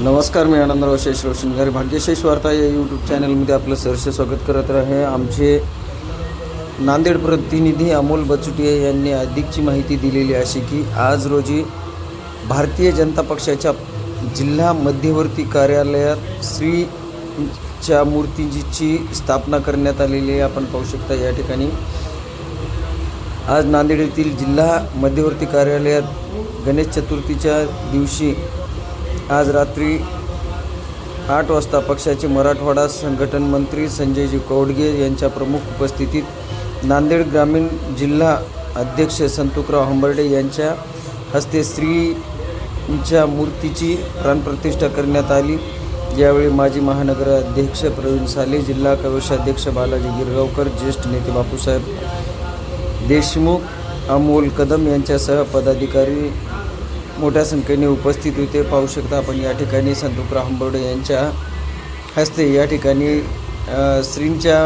नमस्कार मी आनंदराव शेष रोशनगारी भाग्यशेष वार्ता या यूट्यूब चॅनलमध्ये आपलं सहर्ष स्वागत करत आहे. आमचे नांदेड प्रतिनिधी अमोल बचुटिया यांनी अधिकची माहिती दिलेली अशी की आज रोजी भारतीय जनता पक्षाच्या जिल्हा मध्यवर्ती कार्यालयात श्रीच्या मूर्तीजीची स्थापना करण्यात आलेली आहे. आपण पाहू शकता या ठिकाणी. आज नांदेड येथील जिल्हा मध्यवर्ती कार्यालयात गणेश चतुर्थीच्या दिवशी आज रात्री आठ वाजता पक्षाचे मराठवाडा संघटन मंत्री संजयजी कौडगे यांच्या प्रमुख उपस्थितीत नांदेड ग्रामीण जिल्हा अध्यक्ष संतुकराव हंबर्डे यांच्या हस्ते श्रींच्या मूर्तीची प्राणप्रतिष्ठा करण्यात आली. यावेळी माजी महानगर अध्यक्ष प्रवीण साले जिल्हा कोषाध्यक्ष बालाजी गिरगावकर ज्येष्ठ नेते बापूसाहेब देशमुख अमोल कदम यांच्यासह पदाधिकारी मोठ्या संख्येने उपस्थित होते. पाहू शकता आपण या ठिकाणी संतुकराव हंबर्डे यांच्या हस्ते या ठिकाणी श्रींच्या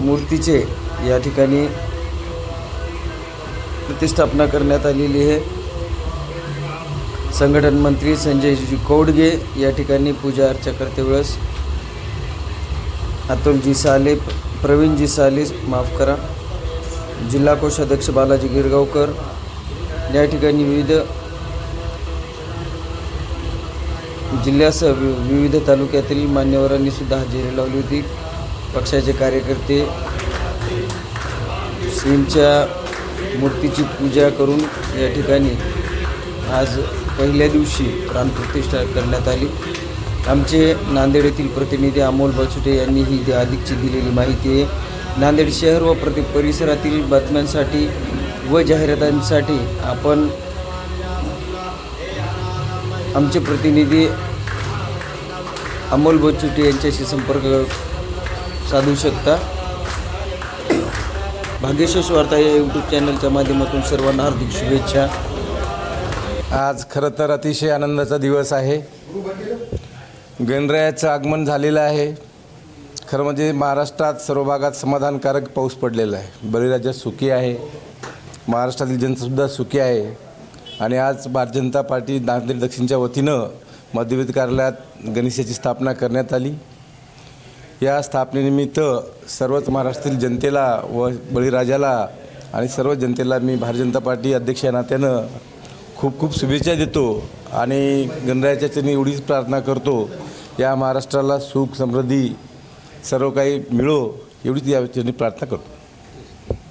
मूर्तीचे या ठिकाणी प्रतिष्ठापना करण्यात आलेली आहे. संघटन मंत्री संजयजी कौडगे या ठिकाणी पूजा अर्चा करते वेळेस. अतुलजी साले प्रवीणजी साले माफ करा. जिल्हा कोषाध्यक्ष बालाजी गिरगावकर या ठिकाणी विविध जिल्ह्यासह वि- विविध तालुक्यातील मान्यवरांनी सुद्धा हजेरी लावली होती. पक्षाचे कार्यकर्ते श्रींच्या मूर्तीची पूजा करून या ठिकाणी आज पहिल्या दिवशी प्राणप्रतिष्ठा करण्यात आली. आमचे नांदेड येथील प्रतिनिधी अमोल बचुटे यांनी ही अधिकची दिलेली माहिती आहे. नांदेड शहर व प्रति परिसरातील बातम्यांसाठी व जाहिरातांसाठी आपण आमचे प्रतिनिधी अमोल बचुटे यांच्याशी संपर्क साधू शकता. भाग्यशेष वार्ता या यूट्यूब चॅनलच्या माध्यमातून सर्वांना हार्दिक शुभेच्छा. आज खरं तर अतिशय आनंदाचा दिवस आहे. गणरायाचं आगमन झालेलं आहे. खरं म्हणजे महाराष्ट्रात सर्व भागात समाधानकारक पाऊस पडलेला आहे. बळीराजा सुखी आहे. महाराष्ट्रातील जनतासुद्धा सुखी आहे. आणि आज भारतीय जनता पार्टी नांदेड दक्षिणच्या वतीनं मध्यवर्ती कार्यालयात गणेशाची स्थापना करण्यात आली. या स्थापनेनिमित्त सर्वच महाराष्ट्रातील जनतेला व बळीराजाला आणि सर्व जनतेला मी भारतीय जनता पार्टी अध्यक्ष या नात्यानं खूप खूप शुभेच्छा देतो आणि गणरायाच्या चरणी एवढीच प्रार्थना करतो या महाराष्ट्राला सुख समृद्धी सर्व काही मिळो एवढीच या चरणी प्रार्थना करतो.